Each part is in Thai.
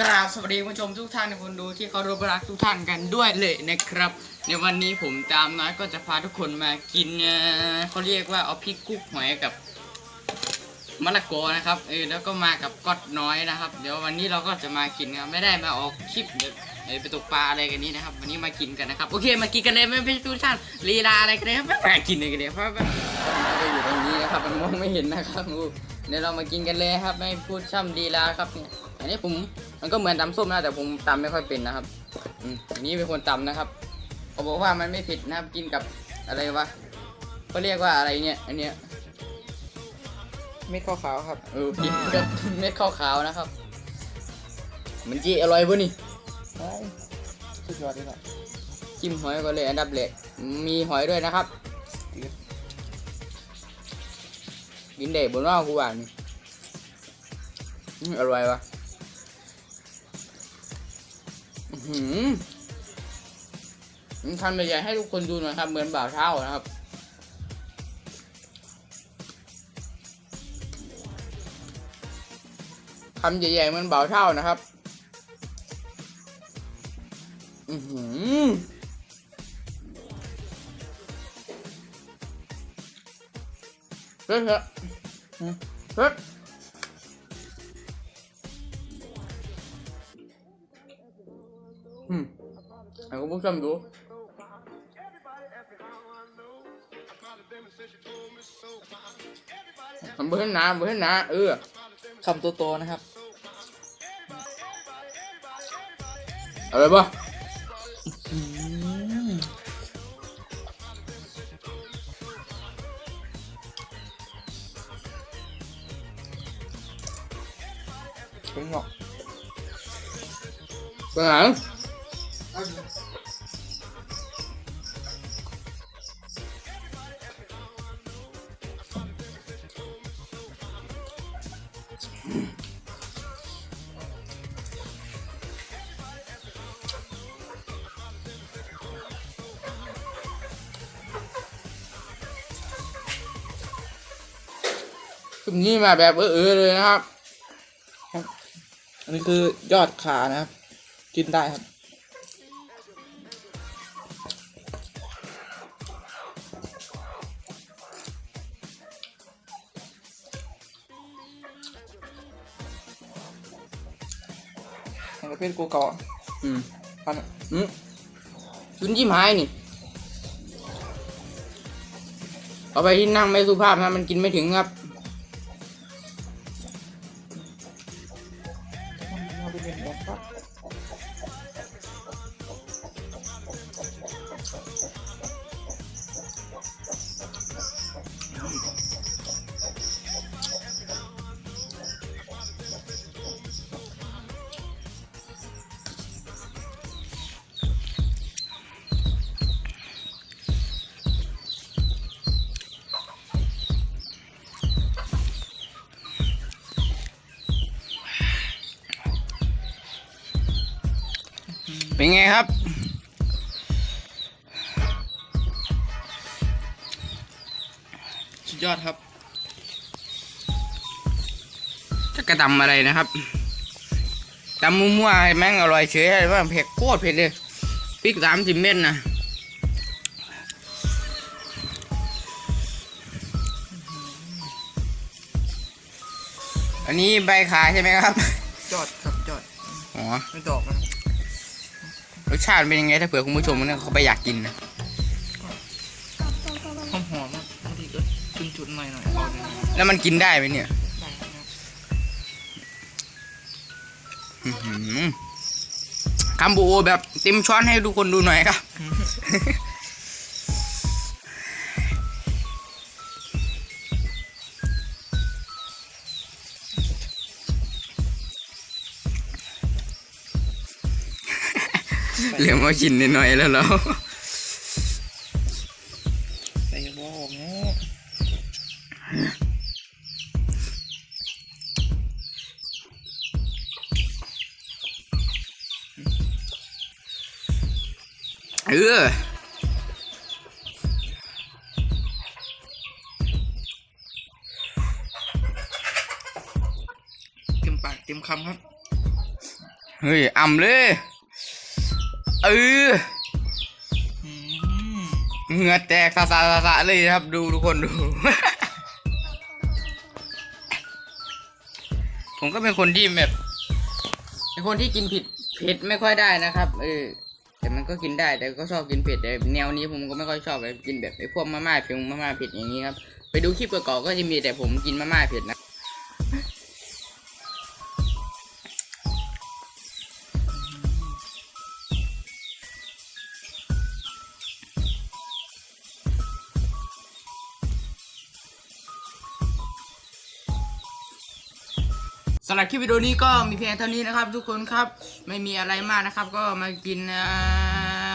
กราบสวัสดีผู้ชมทุกท่านคนดูที่เคารพรักทุกท่านกันด้วยเลยนะครับ ในวันนี้ผมตามน้อยก็จะพาทุกคนมากินเขาเรียกว่าเอาพริกกุ๊กหอยกับมะละกอนะครับเออแล้วก็มากับก๊อตน้อยนะครับ เดี๋ยววันนี้เราก็จะมากินครับไม่ได้มาออกคลิปเดี๋ยวเอ่อไปตกปลาอะไรกันนี้นะครับ วันนี้มากินกันนะครับโอเคมากินกันเลยไม่ไม่ทุกท่านลีลาอะไรกันเลยครับมากินเลยกันเลยเพราะว่าอยู่ตรงนี้นะครับมันมองไม่เห็นนะครับ เดี๋ยวเรามากินกันเลยครับ ไม่พูดช่ำลีลาครับเนี่ยอันนี้ผมมันก็เหมือนตำส้มนะแต่ผมตำไม่ค่อยเป็นนะครับอืมอันนี้เป็นคนตำนะครับเขาบอกว่ามันไม่ผิดนะครับกินกับอะไรวะเขาเรียกว่าอะไรเนี่ย อันเนี้ยเม็ดข้าวขาวครับเออกินกับเม็ดข้าวขาวนะครับ มันจีอร่อยปะนี่ใช่สุดยอดเลยครับจิ้มหอยก็เลยอันดับแรกมีหอยด้วยนะครับ กินเด็บนว่ากูหวานี่อร่อยวะหืมทำใหญ่ๆให้ทุกคนดูหน่อยครับ เหมือนบ่าวเท้านะครับคำใหญ่ๆเหมันเบาเท่านะครับ อือหือเฮ้ย เฮ้ยเฮ้ยอืมให้คุณผู้ชมดูมันเบื่อหนาเบื่อหนาเออคำโตๆนะครับ อะไรปะ เป็นหงอกเป็นไงชุดนี้มาแบบเออๆเลยนะครับ อันนี้คือยอดขานะครับ กินได้ครับในประเภทกูเกาะอืมพันอืมชุนยิ้มหายนี่ เอาไปที่นั่งไม่สุภาพนะมันกินไม่ถึงครับ เป็นไงครับ สุดยอดครับจะกระตำอะไรนะครับตำมั่วๆแม่งอร่อยเฉยเลยว่าเผ็ดโคตรเผ็ดเลยพริกสามสิบเม็ดนะอันนี้ใบขาใช่ไหมครับยอดครับยอดอ๋อ ไม่ดอกนะค รับรสชาติเป็นยังไงถ้าเผื่อคุณผู้ชมเนี่ยเขาไปอยากกินนะหอมหอมๆครับบางทีก็จุนจุดๆหน่อยหน่อยๆเอาเลยนะครับแล้วมันกินได้ไหมเนี่ยได้ครับอื้อหือคำบูโอแบบเต็มช้อนให้ทุกคนดูหน่อยครับ เหลือมากินนิดหน่อยๆแล้วเราใส่บัวหอมเนาะเออเต็มปากเต็มคำครับ เฮ้ยอ่ำเลย เออเหงื่อแตกสะสะสะสะเลยครับ ดูทุกคนดู ผมก็เป็นคนที่แบบเป็นคนที่กินผิดเผ็ดไม่ค่อยได้นะครับ เออ แต่มันก็กินได้แต่ก็ชอบกินเผ็ดแต่แนวนี้ผมก็ไม่ค่อยชอบแบบกินแบบไอ้พวกมาม่าเผ็ดมาม่าเผ็ดอย่างนี้ครับ ไปดูคลิปเก่าๆก็จะมีแต่ผมกินมาม่าเผ็ดนะ สำหรับคลิปวิดีโอนี้ก็มีเพียงเท่านี้นะครับ ทุกคนครับไม่มีอะไรมากนะครับ ก็มากิน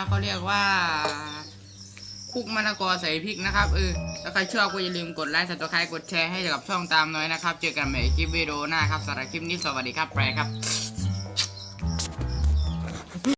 เขาเรียกว่าคุกมะละกอใส่พริกนะครับเออถ้าใครชอบก็อย่าลืมกดไลค์สับตัวใครกดแชร์ให้กับช่องตามน้อยนะครับ เจอกันใหม่คลิปวิดีโอหน้าครับสำหรับคลิปนี้สวัสดีครับแปครับ